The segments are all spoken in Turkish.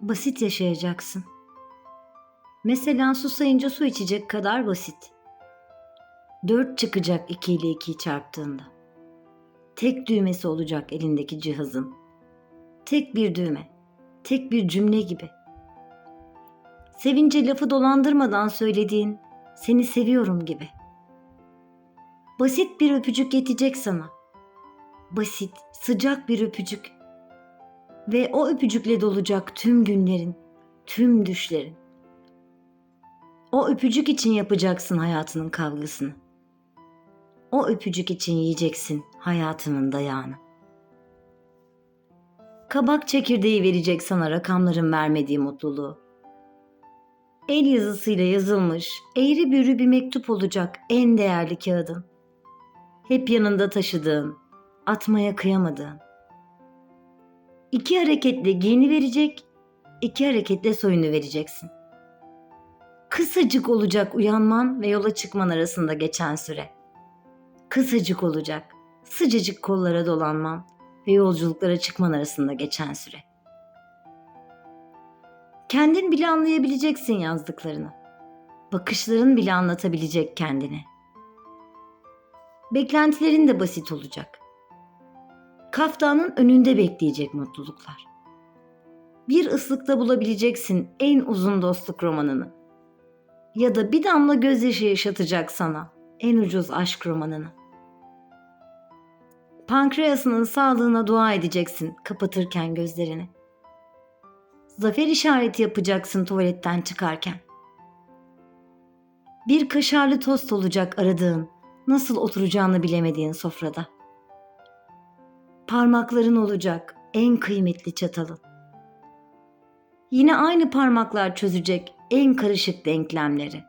Basit yaşayacaksın. Mesela susayınca su içecek kadar basit. Dört çıkacak iki ile ikiyi çarptığında. Tek düğmesi olacak elindeki cihazın. Tek bir düğme. Tek bir cümle gibi. Sevince lafı dolandırmadan söylediğin seni seviyorum gibi. Basit bir öpücük yetecek sana. Basit, sıcak bir öpücük. Ve o öpücükle dolacak tüm günlerin, tüm düşlerin. O öpücük için yapacaksın hayatının kavgasını. O öpücük için yiyeceksin hayatının dayağını. Kabak çekirdeği verecek sana rakamların vermediği mutluluğu. El yazısıyla yazılmış, eğri büğrü bir mektup olacak en değerli kağıdın. Hep yanında taşıdığın, atmaya kıyamadığın. İki hareketle giyini verecek, iki hareketle soyunu vereceksin. Kısacık olacak uyanman ve yola çıkman arasında geçen süre. Kısacık olacak, sıcacık kollara dolanman ve yolculuklara çıkman arasında geçen süre. Kendin bile anlayabileceksin yazdıklarını. Bakışların bile anlatabilecek kendini. Beklentilerin de basit olacak. Kaftanın önünde bekleyecek mutluluklar. Bir ıslıkta bulabileceksin en uzun dostluk romanını. Ya da bir damla gözyaşı yaşatacak sana en ucuz aşk romanını. Pankreasının sağlığına dua edeceksin kapatırken gözlerini. Zafer işareti yapacaksın tuvaletten çıkarken. Bir kaşarlı tost olacak aradığın, nasıl oturacağını bilemediğin sofrada. Parmakların olacak en kıymetli çatalın. Yine aynı parmaklar çözecek en karışık denklemleri.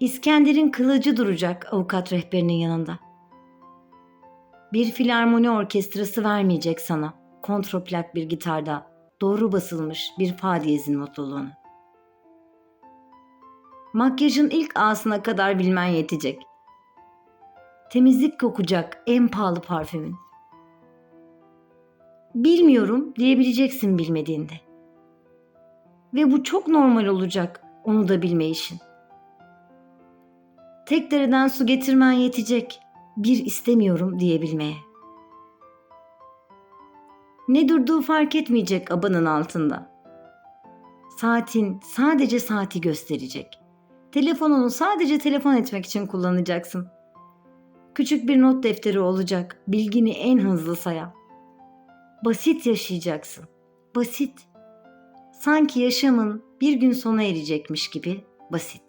İskender'in kılıcı duracak avukat rehberinin yanında. Bir filarmoni orkestrası vermeyecek sana kontroplak bir gitarda doğru basılmış bir fa diyezin mutluluğunu. Makyajın ilk ağasına kadar bilmen yetecek. Temizlik kokacak en pahalı parfümün. Bilmiyorum diyebileceksin bilmediğinde. Ve bu çok normal olacak onu da bilme işin. Tek dereden su getirmen yetecek bir istemiyorum diyebilmeye. Ne durduğu fark etmeyecek abanın altında. Saatin sadece saati gösterecek. Telefonunu sadece telefon etmek için kullanacaksın. Küçük bir not defteri olacak, bilgini en hızlı sayan. Basit yaşayacaksın. Basit. Sanki yaşamın bir gün sona erecekmiş gibi basit.